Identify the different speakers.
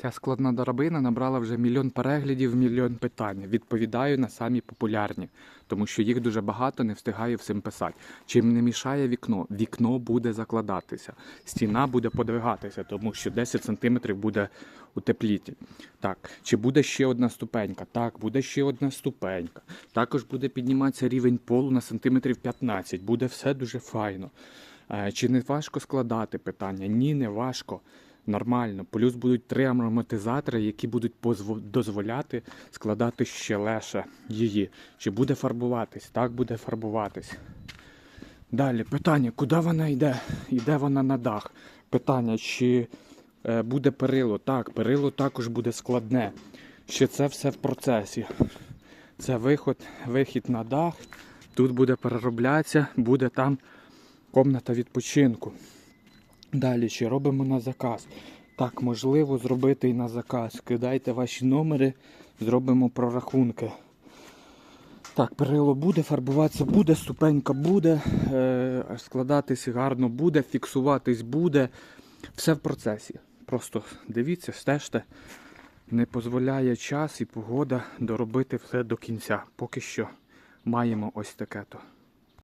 Speaker 1: Ця складна драбина набрала вже мільйон переглядів, мільйон питань. Відповідаю на самі популярні, тому що їх дуже багато, не встигаю всім писати. Чим не мішає вікно? Вікно буде закладатися, стіна буде подвигатися, тому що 10 см буде утепліти. Так, чи буде ще одна ступенька? Так, буде ще одна ступенька. Також буде підніматися рівень полу на сантиметрів 15. Буде все дуже файно. Е, Чи не важко складати питання? Ні, не важко. Нормально. Плюс будуть три ароматизатори, які будуть дозволяти складати ще легше її. Чи буде фарбуватись? Так буде фарбуватись. Далі питання, куди вона йде? Йде вона на дах. Питання, чи е, буде перило? Так, перило також буде складне. Ще це все в процесі. Це виход, вихід на дах. Тут буде перероблятися, буде там комната відпочинку. Далі ще робимо на заказ. Так, можливо, зробити і на заказ. Кидайте ваші номери, зробимо прорахунки. Так, перило буде, фарбуватися буде, ступенька буде, е, складатись гарно буде, фіксуватись буде. Все в процесі. Просто дивіться, стежте. Не дозволяє час і погода доробити все до кінця. Поки що маємо ось таке то.